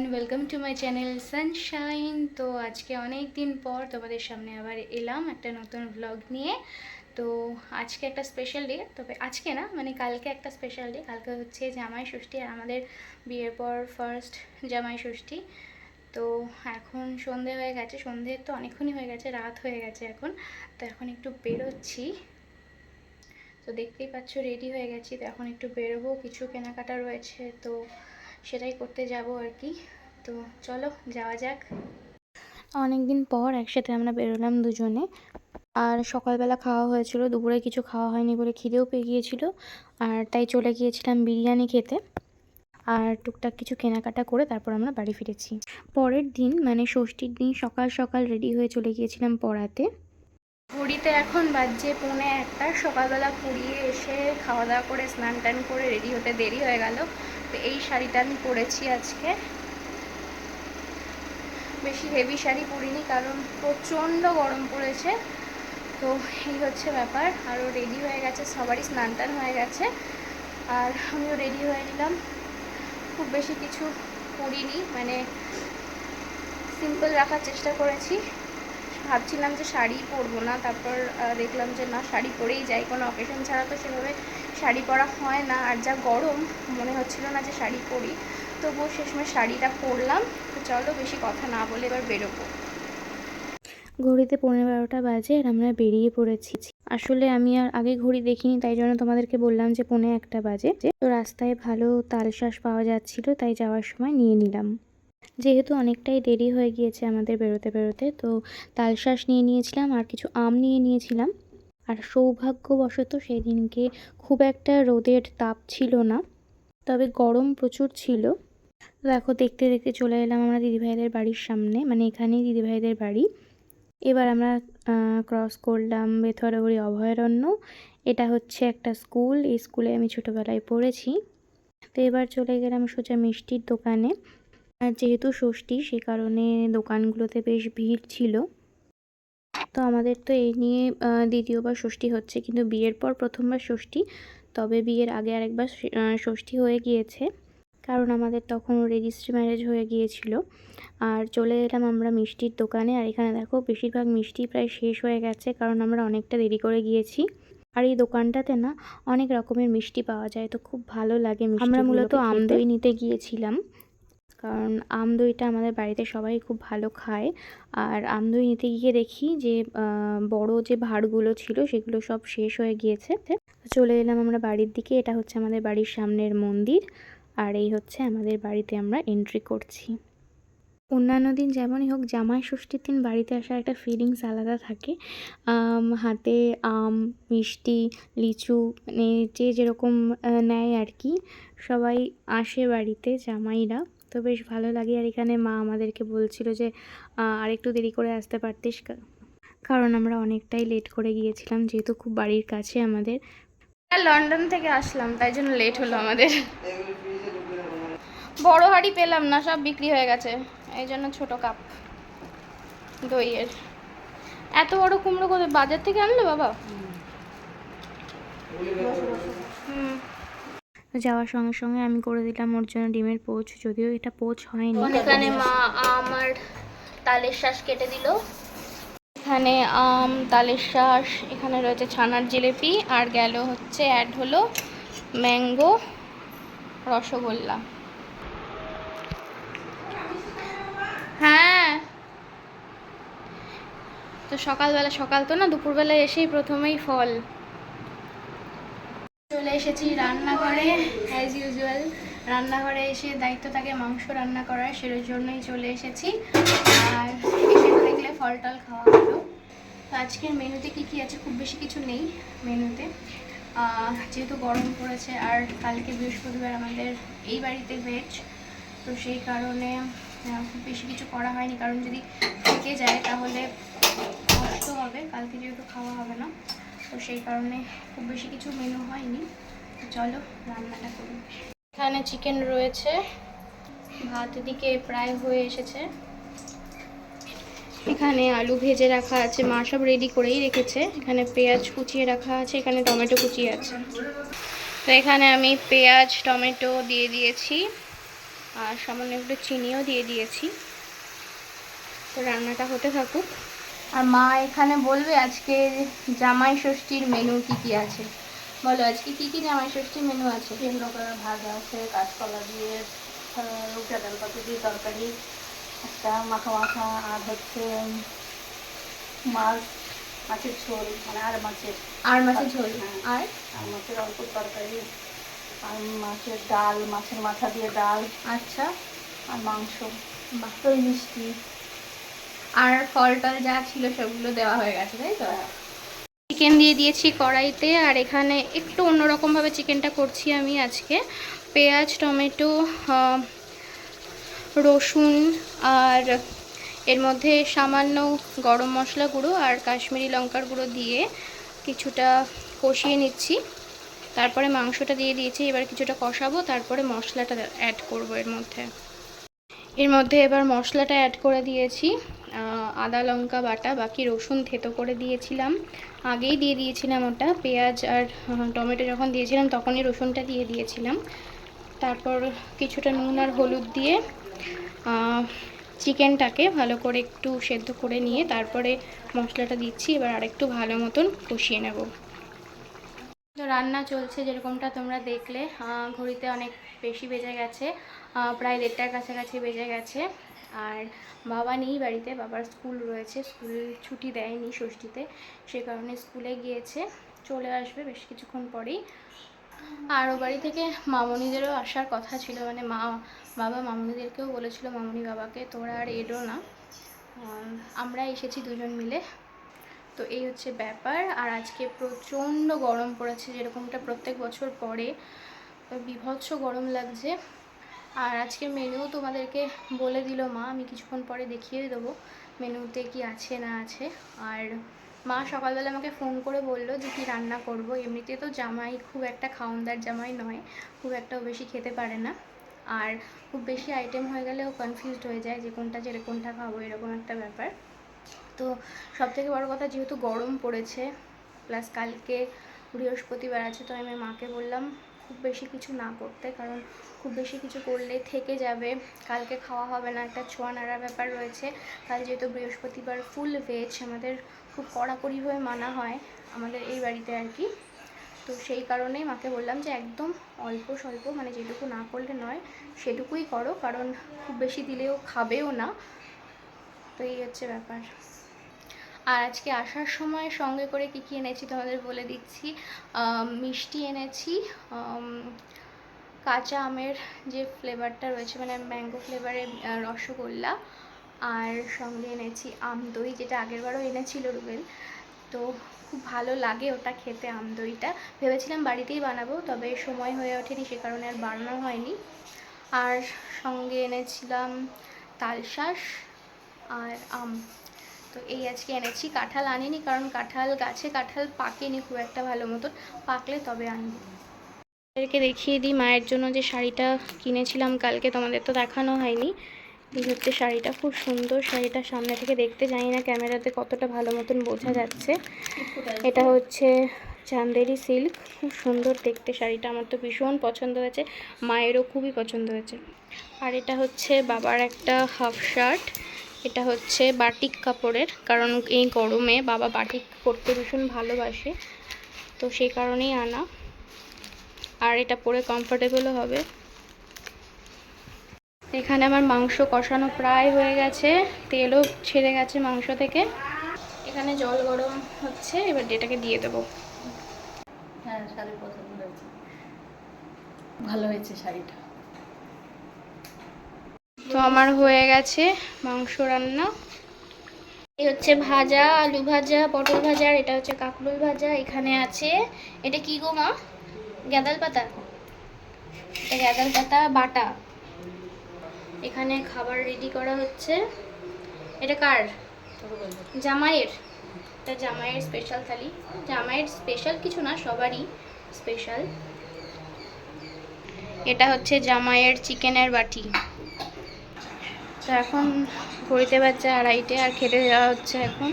Everyone welcome to my channel sunshine তো আজকে অনেক দিন পর তোমাদের সামনে আবার এলাম একটা নতুন ভ্লগ নিয়ে। তো আজকে একটা স্পেশাল ডে তবে আজকে না মানে কালকে একটা স্পেশাল ডে কালকে হচ্ছে জামাই ষষ্ঠী আর আমাদের বিয়ের পর ফার্স্ট জামাই ষষ্ঠী। তো এখন সন্ধে হয়ে গেছে, সন্ধে তো অনেকক্ষণই হয়ে গেছে, রাত হয়ে গেছে এখন। তো এখন একটু বেরোচ্ছি। তো দেখতেই পাচ্ছ রেডি হয়ে গেছি। তো এখন একটু বেরোবো, কিছু কেনাকাটা রয়েছে, তো সেটাই করতে যাব আর কি। তো চলো, যাওয়া যাক। অনেক দিন পর একসাথে আমরা বেরোলাম দুজনে। আর সকালবেলা খাওয়া হয়েছিল, দুপুরে কিছু খাওয়া হয়নি বলে খিদেও পেয়ে গিয়েছিল। আর তাই চলে গিয়েছিলাম বিরিয়ানি খেতে। আর টুকটাক কিছু কেনাকাটা করে তারপর আমরা বাড়ি ফিরেছি। পরের দিন মানে ষষ্ঠীর দিন সকাল সকাল রেডি হয়ে চলে গিয়েছিলাম পড়াতে। ঘড়িতে এখন বাজছে পৌনে একটা। সকালবেলা পুড়িয়ে এসে খাওয়া দাওয়া করে স্নান টান করে রেডি হতে দেরি হয়ে গেল। তো এই শাড়িটা আমি পরেছি আজকে। বেশি হেভি শাড়ি পরিনি কারণ প্রচণ্ড গরম পড়েছে। তো এই হচ্ছে ব্যাপার। আরও রেডি হয়ে গেছে, সবারই স্নান টান হয়ে গেছে। আর আমিও রেডি হয়ে নিলাম। খুব বেশি কিছু পরিনি মানে সিম্পল রাখার চেষ্টা করেছি। ভাবছিলাম যে শাড়ি পরবো না, তারপর দেখলাম যে না, শাড়ি পরেই যাই। কোনো অকেশন ছাড়া তো সেভাবে শাড়ি পরা হয় না। আর যা গরম, মনে হচ্ছিল না যে শাড়ি পরি। তবুও শেষমেশ শাড়িটা পরলাম। তো চলো বেশি কথা না বলে এবার বেরোবো। ঘড়িতে পনেরো বারোটা বাজে আর আমরা বেরিয়ে পড়েছি। আসলে আমি আর আগে ঘড়ি দেখিনি, তাই জন্য তোমাদেরকে বললাম যে পৌনে একটা বাজে। তো রাস্তায় ভালো তালশ্বাস পাওয়া যাচ্ছিল, তাই যাওয়ার সময় নিয়ে নিলাম। যেহেতু অনেকটাই দেরি হয়ে গিয়েছে আমাদের বেরোতে বেরোতে, তো তালশ্বাস নিয়ে নিয়েছিলাম আর কিছু আম নিয়ে নিয়েছিলাম। আর সৌভাগ্যবশত সেই দিনকে খুব একটা রোদের তাপ ছিল না, তবে গরম প্রচুর ছিল। দেখো, দেখতে দেখতে চলে এলাম আমরা দিদিভাইদের বাড়ির সামনে মানে এখানেই দিদিভাইদের বাড়ি। এবার আমরা ক্রস করলাম বেথরাগুড়ি অভয়ারণ্য। এটা হচ্ছে একটা স্কুল, এই স্কুলে আমি ছোটোবেলায় পড়েছি। তো এবার চলে গেলাম সোজা মিষ্টির দোকানে। আর যেহেতু ষষ্ঠী সে কারণে দোকানগুলোতে বেশ ভিড় ছিল। তো আমাদের তো এই নিয়ে দ্বিতীয়বার ষষ্ঠী হচ্ছে। কিন্তু বিয়ের পর প্রথমবার ষষ্ঠী তবে বিয়ের আগে আরেকবার ষষ্ঠী হয়ে গিয়েছে। কারণ আমাদের তখন রেজিস্ট্রি ম্যারেজ হয়ে গিয়েছিল। আর চলে এলাম আমরা মিষ্টির দোকানে। আর এখানে দেখো বেশিরভাগ মিষ্টি প্রায় শেষ হয়ে গেছে কারণ আমরা অনেকটা দেরি করে গিয়েছি। আর এই দোকানটাতে না অনেক রকমের মিষ্টি পাওয়া যায়। তো খুব ভালো লাগে আমরা মূলত আম দই নিতে গিয়েছিলাম। কারণ আম দইটা আমাদের বাড়িতে সবাই খুব ভালো খায়। আর আম দই নিতে গিয়ে দেখি যে বড় যে ভাঁড়গুলো ছিল সেগুলো সব শেষ হয়ে গিয়েছে। চলে এলাম আমরা বাড়ির দিকে, এটা হচ্ছে আমাদের বাড়ির সামনের মন্দির। আর এই হচ্ছে আমাদের বাড়িতে আমরা এন্ট্রি করছি। অন্যান্য দিন যেমনই হোক, জামাই ষষ্ঠীর দিন বাড়িতে আসার একটা ফিলিংস আলাদা থাকে। হাতে আম, মিষ্টি, লিচু মানে যে যেরকম নেয় আর কি। সবাই আসে বাড়িতে জামাইরা। তো বেশ ভালো লাগে। আর এখানে মা আমাদেরকে বলছিল যে আরেকটু দেরি করে আসতে পারতিস কারণ আমরা অনেকটাই লেট করে গিয়েছিলাম যেহেতু খুব বাড়ির কাছে আমাদের। লন্ডন থেকে আসলাম তাই জন্য লেট হলো আমাদের। বড় হাঁড়ি পেলাম না সব বিক্রি হয়ে গেছে। এই জন্য ছোট কাপ দইয়ের। এত বড় কুমড়ো কোথায়? বাজার থেকে আনলো বাবা? হুম। যাওয়ার সঙ্গে সঙ্গে আমি করে দিলাম ওর জন্য ডিমের পোচ, যদিও এটা পোচ হয়নি। এখানে মা, আমার তালের শ্বাস কেটে দিল। এখানে, আম, তালের শ্বাস এখানে রয়েছে ছানার জিলেপি, আর গেল হচ্ছে অ্যাড হলো ম্যাঙ্গো, রসগোল্লা। হ্যাঁ। তো সকালবেলা, সকাল তো না দুপুরবেলা এসেই প্রথমেই ফল। এসেছি রান্নাঘরে অ্যাজ ইউজুয়াল রান্নাঘরে এসে দায়িত্ব থাকে মাংস রান্না করার সেটার জন্যই চলে এসেছি। আর এসে দেখলে ফল টল খাওয়া হলো। তো আজকের মেনুতে কি কি আছে? খুব বেশি কিছু নেই মেনুতে। যেহেতু গরম পড়েছে আর কালকে বৃহস্পতিবার আমাদের এই বাড়িতে ভেজ তো সেই কারণে খুব বেশি কিছু করা হয়নি। কারণ যদি থেকে যায় তাহলে কষ্ট হবে, কালকে যেহেতু খাওয়া হবে না, তো সেই কারণে খুব বেশি কিছু মেনু হয়নি। চলো রান্নাটা করি এখানে চিকেন রয়েছে। ভাত দিকে প্রায় হয়ে এসেছে। এখানে আলু ভেজে রাখা আছে মা সব রেডি করেই রেখেছে। এখানে পেঁয়াজ কুচিয়ে রাখা আছে এখানে টমেটো কুচিয়ে আছে। তো এখানে আমি পেঁয়াজ টমেটো দিয়ে দিয়েছি আর সামান্য একটু চিনিও দিয়ে দিয়েছি। তো রান্নাটা হতে থাকুক। আর মা এখানে বলবে আজকে জামাই ষষ্ঠীর মেনু কি কি আছে। বলো আজকে কি কি জামাই ষষ্ঠীর মেনু আছে? তিন রকমের ভাজা আছে কাঁচকলা দিয়ে রুটা ডাল পাতি দিয়ে তরকারি একটা মাখা মাখা আর হচ্ছে মাছ মাছের ঝোল মানে আর মাছের আর মাছের ঝোল? হ্যাঁ। আর? আর মাছের অল্প তরকারি আর মাছের ডাল মাছের মাথা দিয়ে ডাল আচ্ছা। আর মাংস। দই মিষ্টি। আর ফল টল যা ছিল সেগুলো দেওয়া হয়ে গেছে তাই তো? চিকেন দিয়ে দিয়েছি কড়াইতে, আর এখানে একটু অন্যরকমভাবে চিকেনটা করছি আমি আজকে। পেঁয়াজ, টমেটো রসুন, আর এর মধ্যে সামান্য গরম মশলা গুঁড়ো আর কাশ্মীরি লঙ্কার গুঁড়ো দিয়ে কিছুটা কষিয়ে নিচ্ছি। তারপরে মাংসটা দিয়ে দিয়েছি, এবার কিছুটা কষাবো, তারপরে মশলাটা অ্যাড করব এর মধ্যে। এর মধ্যে এবার মশলাটা অ্যাড করে দিয়েছি। আদা লঙ্কা বাটা, বাকি রসুন থেতো করে দিয়েছিলাম। আগেই দিয়ে দিয়েছিলাম ওটা, পেঁয়াজ আর টমেটো যখন দিয়েছিলাম তখনই রসুনটা দিয়ে দিয়েছিলাম। তারপর কিছুটা নুন আর হলুদ দিয়ে চিকেনটাকে ভালো করে একটু সেদ্ধ করে নিয়ে তারপরে মশলাটা দিচ্ছি। এবার আরেকটু ভালো মতন কষিয়ে নেব। তো রান্না চলছে যেরকমটা তোমরা দেখলে ঘড়িতে অনেক বেশি বেজে গেছে প্রায় দেড়টার কাছাকাছি বেজে গেছে। আর বাবা নেই বাড়িতে, বাবার স্কুল রয়েছে, স্কুল ছুটি দেয়নি ষষ্ঠীতে, সে কারণে স্কুলে গিয়েছে, চলে আসবে বেশ কিছুক্ষণ পরেই। আর ও বাড়ি থেকে মামনিদেরও আসার কথা ছিল মানে মা, বাবা মামনিদেরকেও বলেছিল, মামনি বাবাকে তোরা আর এলো না। আমরা এসেছি দুজন মিলে। তো এই হচ্ছে ব্যাপার। আর আজকে প্রচণ্ড গরম পড়েছে, যেরকমটা প্রত্যেক বছর পরে বিভৎস গরম লাগছে। আর আজকে মেনুও তোমাদেরকে বলে দিল মা, আমি কিছুক্ষণ পরে দেখিয়ে দেবো মেনুতে কি আছে না আছে। আর মা সকালবেলা আমাকে ফোন করে বলল যে কি রান্না করব। এমনিতে তো জামাই খুব একটা খাওনদার জামাই নয়, খুব একটাও বেশি খেতে পারে না। আর খুব বেশি আইটেম হয়ে গেলে ও কনফিউজড হয়ে যায় যে কোনটা যে কোনটা খাব, এরকম একটা ব্যাপার। তো সব থেকে বড় কথা যেহেতু গরম পড়েছে প্লাস কালকে বৃহস্পতিবার আছে, তো আমি মাকে বললাম খুব বেশি কিছু না করতে, কারণ খুব বেশি কিছু করলে থেকে যাবে। কালকে খাওয়া হবে না, একটা ছোঁয়া নাড়া ব্যাপার রয়েছে। কাল যেহেতু বৃহস্পতিবার ফুল ভেজ আমাদের খুব কড়াকড়িভাবে মানা হয় আমাদের এই বাড়িতে আর কি। তো সেই কারণেই মাকে বললাম যে একদম অল্প স্বল্প মানে যেটুকু না করলে নয়, সেটুকুই করো, কারণ খুব বেশি দিলেও খাবেও না। তো এই হচ্ছে ব্যাপার। আর আজকে আসার সময় সঙ্গে করে কি কি এনেছি তোমাদের বলে দিচ্ছি। মিষ্টি এনেছি কাঁচা আমের যে ফ্লেভারটা রয়েছে মানে ম্যাঙ্গো ফ্লেভারের রসগোল্লা আর সঙ্গে এনেছি আম দই, যেটা আগেরবারও এনেছিল রুবেল। তো খুব ভালো লাগে ওটা খেতে, আম দইটা। ভেবেছিলাম বাড়িতেই বানাবো, তবে সময় হয়ে ওঠেনি, সে কারণে আর বানানো হয়নি। আর সঙ্গে এনেছিলাম তালশাঁস আর আম। তো এই আজকে এনেছি। কাঁঠাল আনিনি কারণ কাঁঠাল গাছে কাঁঠাল পাকেনি খুব একটা ভালো মতন। পাকলে তবে আনব। এদেরকে দেখিয়ে দিই মায়ের জন্য যে শাড়িটা কিনেছিলাম। কালকে তোমাদের তো দেখানো হয়নি। এই হচ্ছে শাড়িটা। খুব সুন্দর শাড়িটা সামনে থেকে দেখতে জানি না ক্যামেরাতে কতটা ভালো মতন বোঝা যাচ্ছে। এটা হচ্ছে চান্দেরি সিল্ক। খুব সুন্দর দেখতে শাড়িটা। আমার তো ভীষণ পছন্দ হয়েছে। মায়েরও খুবই পছন্দ হয়েছে। আর এটা হচ্ছে বাবার একটা হাফ শার্ট। এটা হচ্ছে বাটিক কাপড়ের, কারণ এই গরমে বাবা বাটিক পরতে ভীষণ ভালোবাসে, তো সেই কারণেই আনা। আর এটা পরে কমফোর্টেবলও হবে। এখানে আমার মাংস কষানো প্রায় হয়ে গেছে, তেলও ছেড়ে গেছে মাংস থেকে। এখানে জল গরম হচ্ছে, এবার এটাকে দিয়ে দেবো। হ্যাঁ শাড়ি পছন্দ হয়েছে ভালো হয়েছে শাড়িটা। তো আমার হয়ে গেছে মাংস রান্না। এই হচ্ছে ভাজা, আলু ভাজা, পটল ভাজা এটা হচ্ছে কাকরুল ভাজা। এখানে আছে, এটা কি গো মা? গ্যাদাল পাতা? এটা গ্যাদাল পাতা, বাটা। এখানে খাবার রেডি করা হচ্ছে। এটা কার? জামাইয়ের। এটা জামাইয়ের স্পেশাল থালি। জামাইয়ের স্পেশাল কিছু না, সবারই স্পেশাল এটা হচ্ছে জামাইয়ের চিকেনের বাটি। তো এখন ঘড়িতে বাচ্চা আড়াইটে আর খেতে যাওয়া হচ্ছে এখন।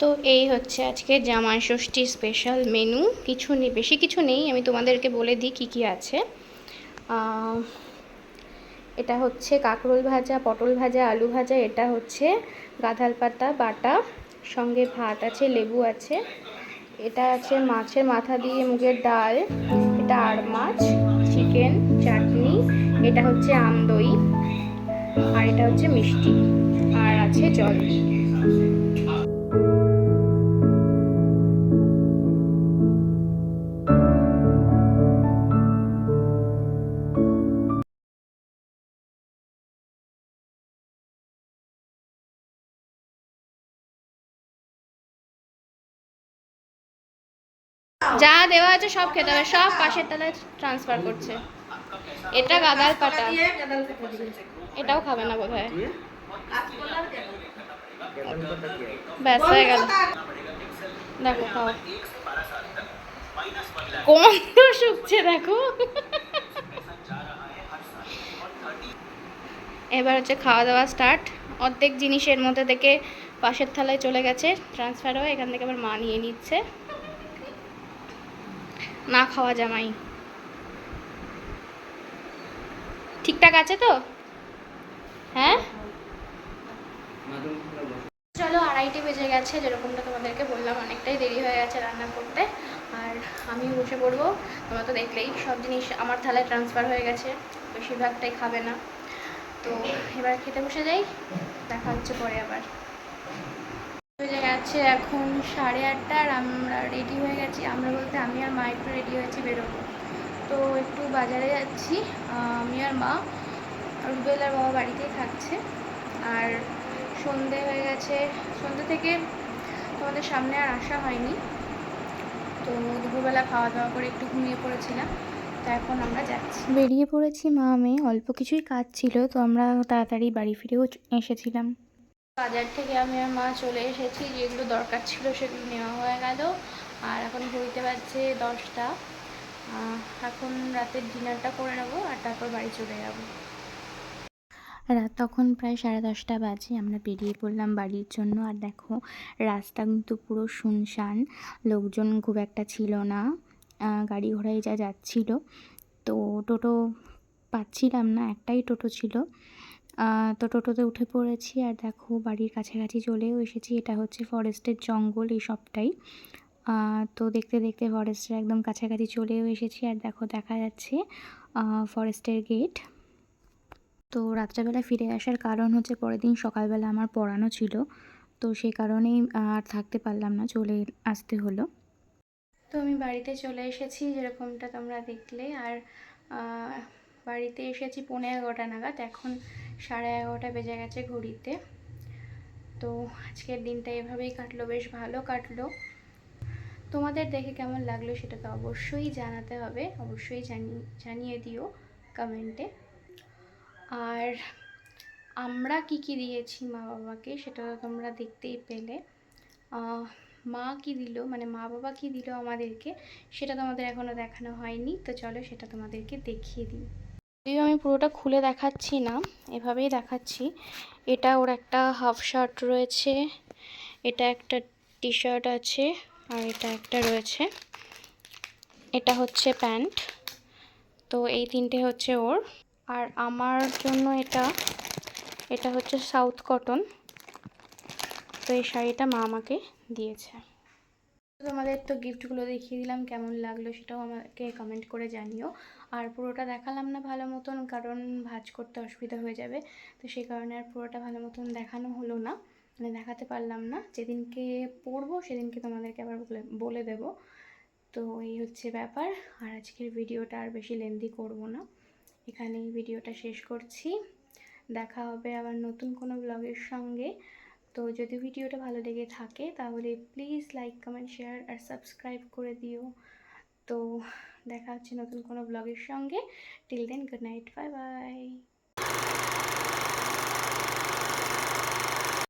তো এই হচ্ছে আজকে জামাই ষষ্ঠী স্পেশাল মেনু কিছু নেই বেশি কিছু নেই, আমি তোমাদেরকে বলে দিই কী কী আছে। এটা হচ্ছে কাঁকরোল ভাজা, পটল ভাজা, আলু ভাজা, এটা হচ্ছে গাঁধাল পাতা, বাটা, সঙ্গে ভাত আছে, লেবু আছে। এটা আছে মাছের মাথা দিয়ে মুগের ডাল, এটা আর মাছ, চিকেন, চাটনি। এটা হচ্ছে আমদই আর এটা হচ্ছে মিষ্টি, আর আছে জল। যা দেওয়া আছে সব খেতে হবে, সব পাশের তলায় ট্রান্সফার করছে। এটা গাদাল দিয়েছে এটাও খাবে না বোধ হয় কাঁচকলার ব্যাস হয়ে গেল। দেখো খাও। গন্ধ শুকছে দেখো। এবার হচ্ছে খাওয়া দাওয়া স্টার্ট অর্ধেক জিনিসের মধ্যে থেকে পাশের থালায় চলে গেছে। ট্রান্সফার হয়ে এখান থেকে আবার মা নিয়ে নিচ্ছে। না খাওয়া জামাই। ঠিকঠাক আছে তো? হ্যাঁ? চলো, আড়াইটে বেজে গেছে, যেরকমটা তোমাদেরকে বললাম, অনেকটাই দেরি হয়ে গেছে রান্না করতে। আর আমি বসে পড়ব। তোমরা তো দেখলেই, সব জিনিস আমার থালায় ট্রান্সফার হয়ে গেছে, বেশিরভাগটাই খাবে না। তো এবার খেতে বসে যাই, দেখা হচ্ছে পরে আবার। বেজে গেছে এখন সাড়ে আটটা, আর আমরা রেডি হয়ে গেছি। আমরা বলতে আমি আর মা একটু রেডি হয়েছি বেরোবো। তো একটু বাজারে যাচ্ছি। আমি আর মা রুবেল আর বাবা বাড়িতেই থাকছে। আর সন্ধে হয়ে গেছে। সন্ধে থেকে তোমাদের সামনে আর আসা হয়নি। তো দুপুরবেলা খাওয়া দাওয়া করে একটু ঘুমিয়ে পড়েছিলাম। তো এখন আমরা যাচ্ছি। বেরিয়ে পড়েছি মা মেয়ে অল্প কিছুই কাজ ছিল তো আমরা তাড়াতাড়ি বাড়ি ফিরেও এসেছিলাম। বাজার থেকে আমি আর মা চলে এসেছি। যেগুলো দরকার ছিল সেগুলো নেওয়া হয়ে গেল। আর এখন ঘুরতে পারছে দশটা। এখন রাতের ডিনারটা করে নেব আর তারপর বাড়ি চলে যাব। রাত তখন প্রায় সাড়ে দশটা বাজে, আমরা বেরিয়ে পড়লাম বাড়ির জন্য। আর দেখো, রাস্তা কিন্তু পুরো শুনশান, লোকজন খুব একটা ছিল না গাড়ি ঘোড়ায় যা যাচ্ছিল। তো টোটো পাচ্ছিলাম না, একটাই টোটো ছিল। তো টোটোতে উঠে পড়েছি আর দেখো, বাড়ির কাছাকাছি চলেও এসেছি। এটা হচ্ছে ফরেস্টের জঙ্গল, এই সবটাই। তো দেখতে দেখতে ফরেস্টের একদম কাছাকাছি চলেও এসেছি আর দেখো দেখা যাচ্ছে ফরেস্টের গেট তো রাত্রেবেলা ফিরে আসার কারণ হচ্ছে পরের দিন সকালবেলা আমার পড়ানো ছিল, তো সেই কারণেই আর থাকতে পারলাম না, চলে আসতে হলো। তো আমি বাড়িতে চলে এসেছি যেরকমটা তোমরা দেখলে, আর বাড়িতে এসেছি পৌনে এগারোটা নাগাদ, এখন সাড়ে এগারোটা বেজে গেছে ঘড়িতে। তো আজকের দিনটা এভাবেই কাটলো, বেশ ভালো কাটলো। তোমাদের দেখে কেমন লাগল সেটা তো অবশ্যই জানাতে হবে। অবশ্যই জানি, জানিয়ে দিও কমেন্টে আর আমরা কি কি দিয়েছি মা বাবাকে সেটা তো তোমরা দেখতেই পেলে। মা কি দিল? মানে মা বাবা কি দিল আমাদেরকে সেটা তোমাদের এখনও দেখানো হয়নি। তো চলো সেটা তোমাদেরকে দেখিয়ে দিই। যদিও আমি পুরোটা খুলে দেখাচ্ছি না, এভাবেই দেখাচ্ছি। এটা ওর একটা হাফ শার্ট রয়েছে, এটা একটা টি শার্ট আছে। আর এটা একটা রয়েছে। এটা হচ্ছে প্যান্ট। তো এই তিনটে হচ্ছে ওর। আর আমার জন্য এটা এটা হচ্ছে সাউথ কটন। তো এই শাড়িটা মা আমাকে দিয়েছে। তোমাদের তো গিফটগুলো দেখিয়ে দিলাম, কেমন লাগল সেটাও আমাকে কমেন্ট করে জানিও। আর পুরোটা দেখালাম না ভালো মতন, কারণ ভাঁজ করতে অসুবিধা হয়ে যাবে। তো সেই কারণে আর পুরোটা ভালো মতন দেখানো হলো না। মানে দেখাতে পারলাম না। যেদিনকে পড়ব সেদিনকে তোমাদেরকে আবার বলে দেবো। তো এই হচ্ছে ব্যাপার। আর আজকের ভিডিওটা আর বেশি লেন্দি করব না। এখানেই ভিডিওটা শেষ করছি। দেখা হবে আবার নতুন কোনো ব্লগের সঙ্গে। তো যদি ভিডিওটা ভালো লেগে থাকে তাহলে প্লিজ লাইক কমেন্ট শেয়ার আর সাবস্ক্রাইব করে দিও। তো দেখা হচ্ছে নতুন কোনো ব্লগের সঙ্গে। Till then good night bye bye